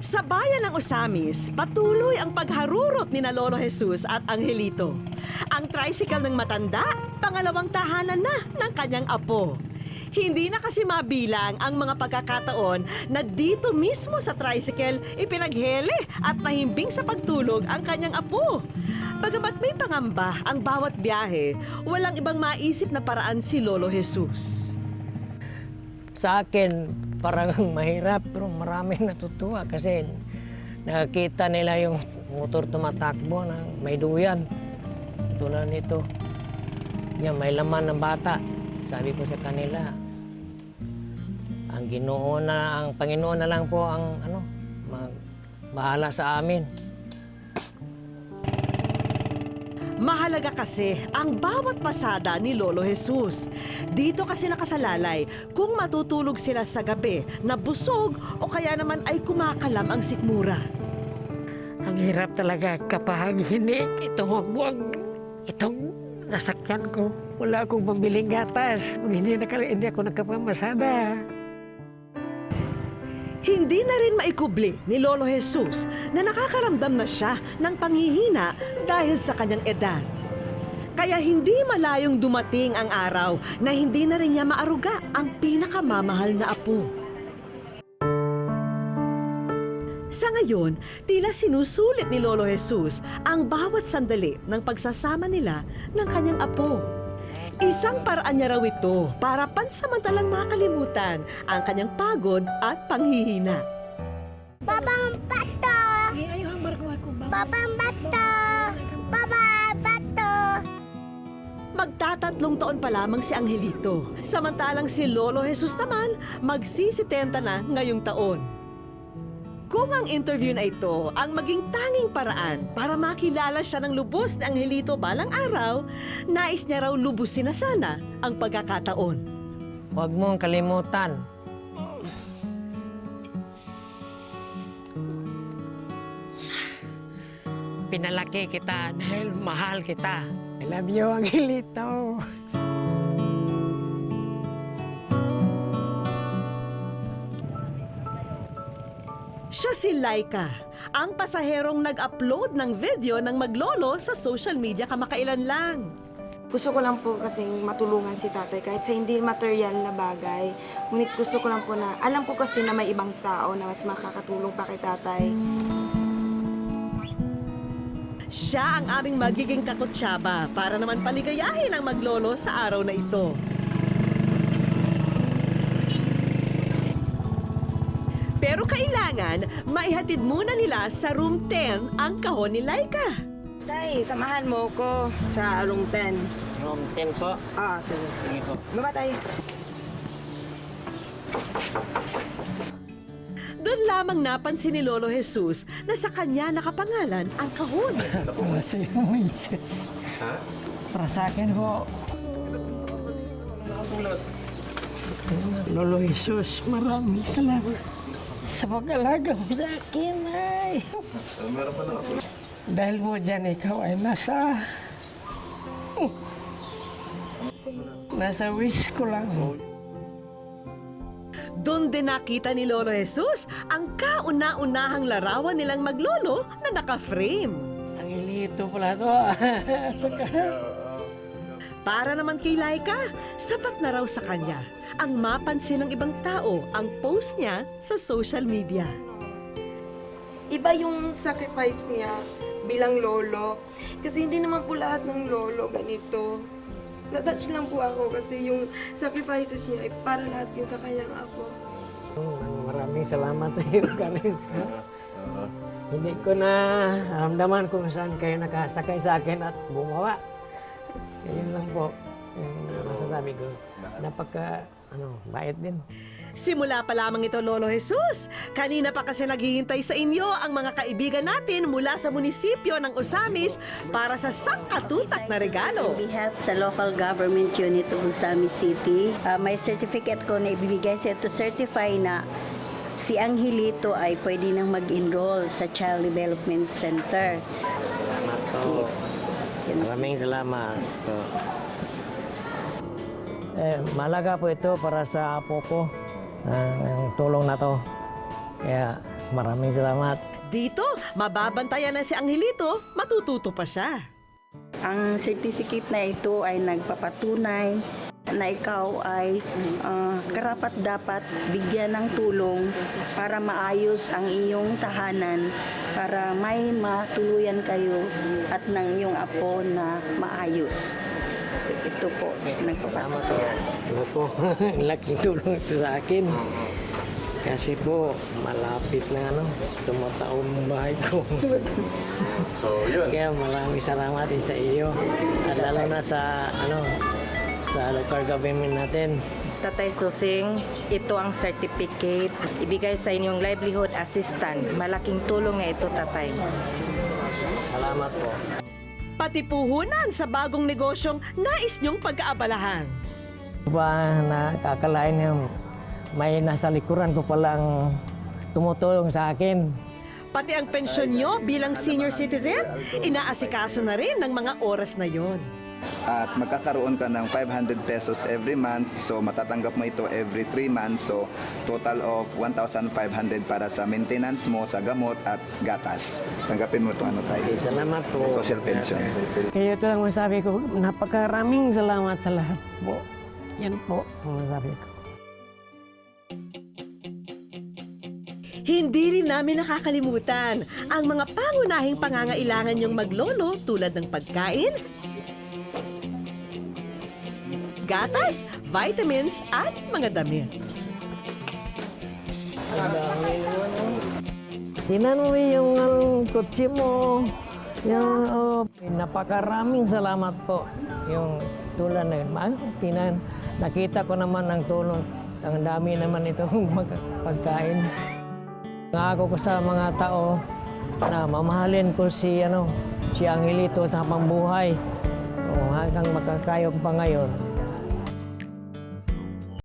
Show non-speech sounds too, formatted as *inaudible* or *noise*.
Sa bayan ng Osamis, patuloy ang pagharurot ni na Lolo Jesus at Angelito. Ang tricycle ng matanda, pangalawang tahanan na ng kanyang apo. Hindi na kasi mabilang ang mga pagkakataon na dito mismo sa tricycle ipinaghele at nahimbing sa pagtulog ang kanyang apo. Bagamat may pangamba ang bawat biyahe, walang ibang maisip na paraan si Lolo Jesus. Sa akin, parang *laughs* mahirap pero maraming natutuwa kasi nakakita nila yung motor tumatakbo ng may duyan. Tulad nito. Yan, may laman ng bata. Sabi ko sa kanila, ang Ginoo na, ang Panginoon na lang po ang ano, mag, bahala sa amin. Mahalaga kasi ang bawat pasada ni Lolo Jesus. Dito kasi nakasalalay kung matutulog sila sa gabi na busog o kaya naman ay kumakalam ang sikmura. Ang hirap talaga kapag hindi itong buwag, itong nasakyan ko. Wala akong pambiling gatas. Hindi, nakal- hindi ako nagkapamasada. Hindi na rin maikubli ni Lolo Jesus na nakakaramdam na siya ng panghihina dahil sa kanyang edad. Kaya hindi malayong dumating ang araw na hindi na rin niya maaruga ang pinakamamahal na apo. Sa ngayon, tila sinusulit ni Lolo Jesus ang bawat sandali ng pagsasama nila ng kanyang apo. Isang paraan niya raw ito para pansamantalang makalimutan ang kanyang pagod at panghihina. Babang bato! Babang bato! Babang bato! Magtatatlong taon pa lamang si Angelito, samantalang si Lolo Jesus naman magsisitenta na ngayong taon. Kung ang interview na ito ang maging tanging paraan para makilala siya ng lubos ni Angelito balang araw, nais niya raw lubusin na sana ang pagkakataon. Huwag mong kalimutan. Pinalaki kita dahil mahal kita. I love you, Angelito. Siya si Laika, ang pasaherong nag-upload ng video ng maglolo sa social media kamakailan lang. Gusto ko lang po kasing matulungan si tatay kahit sa hindi material na bagay. Ngunit gusto ko lang po na, alam ko kasi na may ibang tao na mas makakatulong pa kay tatay. Siya ang aming magiging kakutsaba para naman paligayahin ang maglolo sa araw na ito. Pero kailangan, maihatid muna nila sa room 10 ang kahon ni Laika. Tay, samahan mo ko sa room 10. Room 10 po. Ah, sige. Sige po. Baba tayo. Doon lamang napansin ni Lolo Jesus na sa kanya nakapangalan ang kahon. *laughs* Para sa iyo, Jesus. Para sa akin ho. Lolo Jesus, maraming salamat sa pag-alaga mo sa akin, ay. Dahil mo dyan, ikaw ay nasa... Nasa wish ko lang. Doon din nakita ni Lolo Jesus ang kauna-unahang larawan nilang maglolo na naka-frame. Ang ilito pala to. *laughs* Para naman kay Laika, sapat na raw sa kanya ang mapansin ng ibang tao ang post niya sa social media. Iba yung sacrifice niya bilang lolo. Kasi hindi naman po lahat ng lolo ganito. Natouch lang po ako kasi yung sacrifices niya ay para lahat yun sa kanyang ako. Maraming salamat sa iyo, Karen. Hindi ko na ramdaman kung saan kayo nakasakay sa akin at bumawa. Yun lang po yung masasabi ko. Napaka, ano, bait din. Simula pa lamang ito, Lolo Jesus. Kanina pa kasi naghihintay sa inyo ang mga kaibigan natin mula sa munisipyo ng Osamis para sa sangkatutak na regalo. On behalf sa local government unit of Usami City, uh, may certificate ko na ibibigay sa to certify na si Angelito ay pwede nang mag-enroll sa Child Development Center. Salamat po. Maraming salamat po. Eh, malaga po ito para sa apo ko. Ah, ang tulong na to. Kaya maraming salamat. Dito, mababantayan na si Angelito, matututo pa siya. Ang certificate na ito ay nagpapatunay na ikaw ay ah, karapat dapat bigyan ng tulong para maayos ang iyong tahanan para may matuluyan kayo at ng iyong apo na maayos. So, ito po, po. Ano po, *laughs* laking tulong ito sa akin. Kasi po, malapit na ano, tumataon ang bahay ko. *laughs* So, yun. Kaya maraming salamat din sa iyo. At lalo na sa, ano, sa local government natin. Tatay Susing, ito ang certificate. Ibigay sa inyong livelihood assistant. Malaking tulong na ito, Tatay. Salamat po. Pati puhunan sa bagong negosyong nais niyong pagkaabalahan. Ba, nakakalain niya, may nasa likuran ko palang tumutulong sa akin. Pati ang pensyon niyo bilang senior citizen, inaasikaso na rin ng mga oras na yon. at magkakaroon ka ng 500 pesos every month. So matatanggap mo ito every 3 months. So total of 1,500 para sa maintenance mo, sa gamot at gatas. Tanggapin mo ito ano tayo. Okay, salamat po. Social pension. Kaya ito lang masabi ko, napakaraming salamat sa lahat po. Yan po ang masabi ko. Hindi rin namin nakakalimutan ang mga pangunahing pangangailangan niyong maglolo tulad ng pagkain, gatas, vitamins at mga damit. Tinan mo yung um, kutsi mo. Yung, oh, napakaraming salamat po. Yung tulad na yun. Tinan, nakita ko naman ang tulong. Ang dami naman itong *laughs* pagkain. Nangako ko sa mga tao na mamahalin ko si ano si Angelito sa pambuhay. O hanggang makakayog pa ngayon,